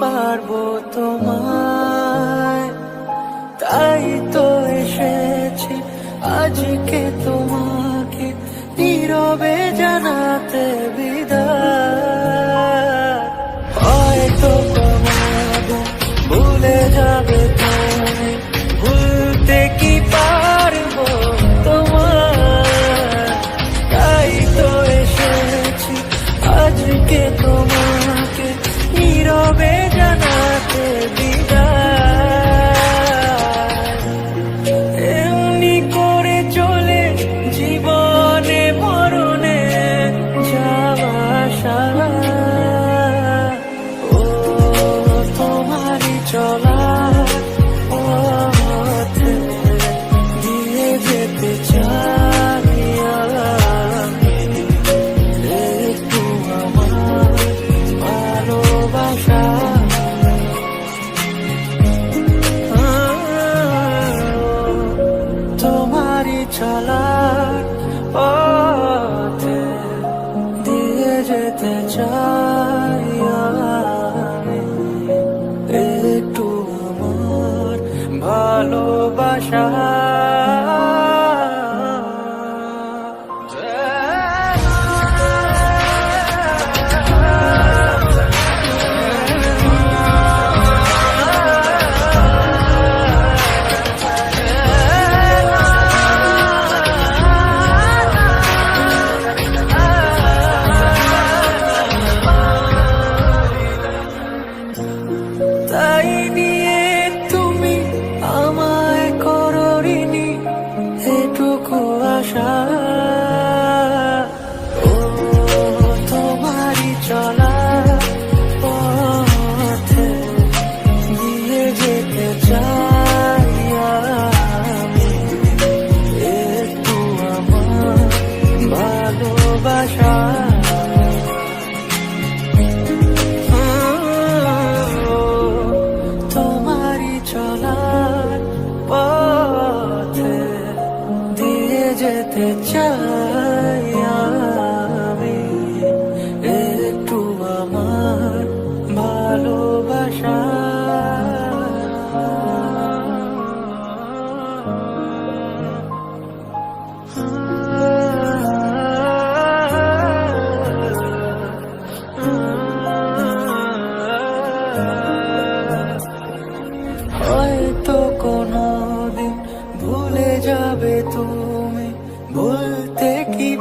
পারব তোমায়। তাই তো এসেছি, আজকে তোমাকে নীরবে জানাতে কে যাবে তুমি পারব তোমার তাই তো আজকে তোমার ও তোমারি চলা। ও দিয়ে যেতে চাই একটু আমার ভালোবাসা। তোমারি চলা। 山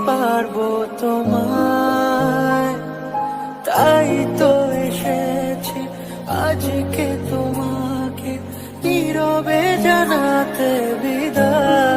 পারব তোমায়। তাই তো এসেছি আজকে তোমাকে নীরবে জানাতে বিদায়।